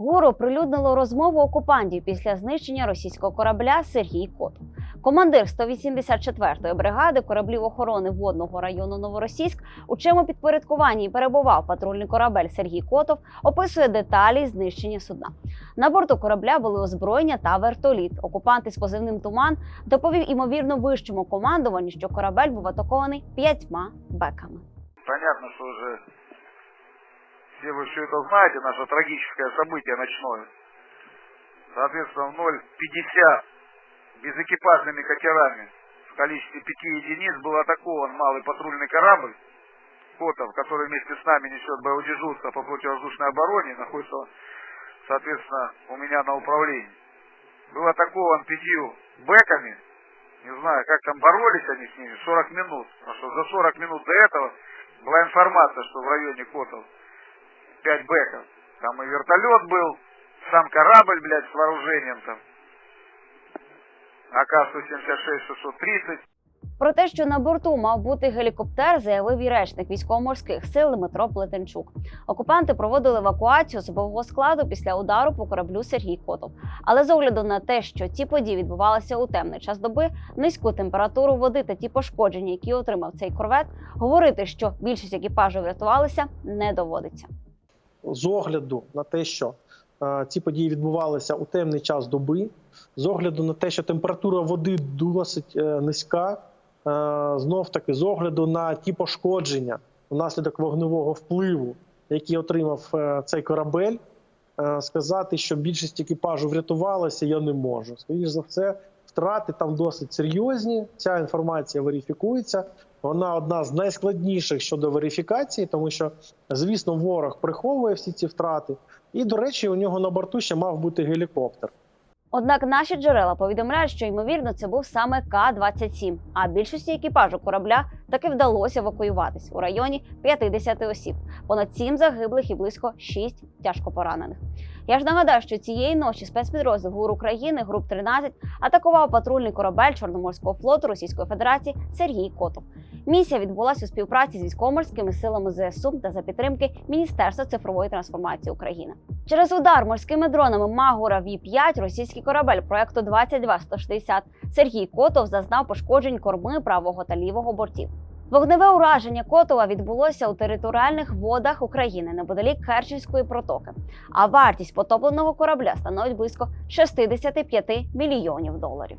ГУР оприлюднило розмову окупантів після знищення російського корабля Сергій Котов. Командир 184-ї бригади кораблів охорони водного району Новоросійськ, у чому підпорядкуванні перебував патрульний корабель Сергій Котов, описує деталі знищення судна. На борту корабля були озброєння та вертоліт. Окупанти з позивним туман доповів імовірно вищому командуванню, що корабель був атакований п'ятьма беками. Понятно, что уже все вы все это знаете, наше трагическое событие ночное. Соответственно, в 0,50 безэкипажными катерами в количестве пяти единиц был атакован малый патрульный корабль Котов, который вместе с нами несет боевое дежурство по противовоздушной обороне, находится, соответственно, у меня на управлении. Был атакован пятью бэками, не знаю, как там боролись они с ними, 40 минут. Потому что за 40 минут до этого была информация, что в районе Котов 5 бэков. Там и вертолет был, сам корабль, блядь, с вооружением там. АК-176-630. Про те, що на борту мав бути гелікоптер, заявив і речник військово-морських сил Дмитро Плетенчук. Окупанти проводили евакуацію особового складу після удару по кораблю Сергій Котов. Але з огляду на те, що ці події відбувалися у темний час доби, низьку температуру води та ті пошкодження, які отримав цей корвет, говорити, що більшість екіпажу врятувалися, не доводиться. З огляду на те, що е, ці події відбувалися у темний час доби, з огляду на те, що температура води досить е, низька, е, знов таки з огляду на ті пошкодження внаслідок вогневого впливу, який отримав цей корабель, сказати, що більшість екіпажу врятувалася, я не можу. Скоріше за все, втрати там досить серйозні. Ця інформація верифікується. Вона одна з найскладніших щодо верифікації, тому що Звісно, ворог приховує всі ці втрати. І, до речі, у нього на борту ще мав бути гелікоптер. Однак наші джерела повідомляють, що ймовірно це був саме К-27, а більшості екіпажу корабля таки вдалося евакуюватись у районі 50 осіб, понад 7 загиблих і близько 6 тяжко поранених. Я ж нагадаю, що цієї ночі спецпідрозділ ГУР України груп 13 атакував патрульний корабель Чорноморського флоту Російської Федерації Сергій Котов. Місія відбулася у співпраці з військово-морськими силами ЗСУ та за підтримки Міністерства цифрової трансформації України. Через удар морськими дронами Магура Ві-5 російський корабель проекту 22160 Сергій Котов зазнав пошкоджень корми правого та лівого бортів. Вогневе ураження Котова відбулося у територіальних водах України неподалік Керченської протоки. А вартість потопленого корабля становить близько 65 мільйонів доларів.